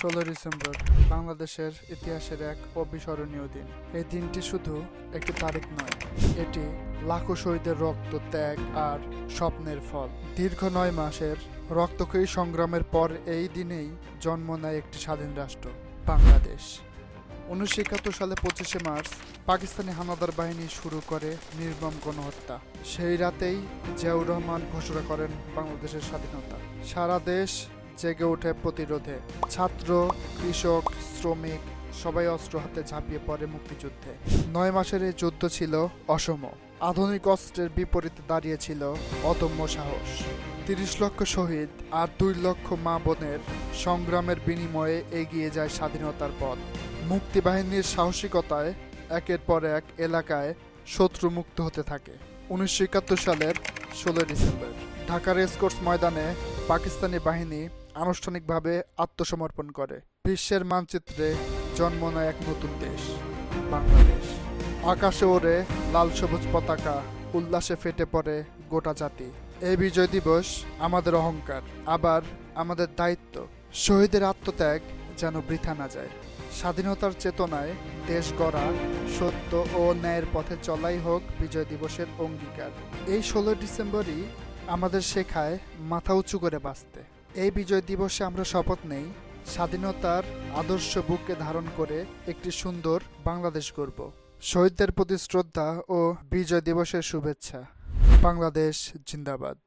ষোলো ডিসেম্বর বাংলাদেশের ইতিহাসের এক অবিস্মরণীয় দিন। এই দিনটি শুধু একটি তারিখ নয়, এটি লাখো শহীদের রক্ত ত্যাগ আর স্বপ্নের ফল। দীর্ঘ নয় মাসের রক্তক্ষয়ী সংগ্রামের পর এই দিনেই জন্ম নেয় একটি স্বাধীন রাষ্ট্র, বাংলাদেশ। উনিশশো একাত্তর সালে পঁচিশে মার্চ পাকিস্তানি হানাদার বাহিনী শুরু করে নির্মম গণহত্যা। সেই রাতেই জিয়াউর রহমান ঘোষণা করেন বাংলাদেশের স্বাধীনতা। সারা দেশ জেগে ওঠে প্রতিরোধে। ছাত্র, কৃষক, শ্রমিক সবাই অস্ত্র হাতে ঝাঁপিয়ে পড়ে মুক্তিযুদ্ধে। নয় মাসের এই যুদ্ধ ছিল অসম। আধুনিক অস্ত্রের বিপরীতে দাঁড়িয়েছিল অদম্য সাহস। তিরিশ লক্ষ শহীদ আর দুই লক্ষ মা বোনের সংগ্রামের বিনিময়ে এগিয়ে যায় স্বাধীনতার পথ। মুক্তিবাহিনীর সাহসিকতায় একের পর এক এলাকায় শত্রু মুক্ত হতে থাকে। উনিশশো একাত্তর সালের ষোলোই ডিসেম্বর। ঢাকার রেসকোর্স ময়দানে পাকিস্তানি বাহিনী আনুষ্ঠানিকভাবে আত্মসমর্পণ করে। বিশ্বের মানচিত্রে জন্ম নেয় এক নতুন দেশ, বাংলাদেশ। আকাশে ওড়ে লাল সবুজ পতাকা, উল্লাসে ফেটে পড়ে গোটা জাতি। এই বিজয় দিবস আমাদের অহংকার, আবার আমাদের দায়িত্ব। শহীদের আত্মত্যাগ যেন বৃথা না যায়। স্বাধীনতার চেতনায় দেশ গড়া সত্য ও ন্যায়ের পথে চলাই হোক বিজয় দিবসের অঙ্গীকার। এই ষোলো ডিসেম্বরই আমাদের শেখায় মাথা উঁচু করে বাঁচতে। এই বিজয় দিবসে আমরা শপথ নেই। স্বাধীনতার আদর্শ বুকে ধারণ করে একটি সুন্দর বাংলাদেশ গড়ব। শহীদদের প্রতি শ্রদ্ধা ও বিজয় দিবসের শুভেচ্ছা। বাংলাদেশ জিন্দাবাদ।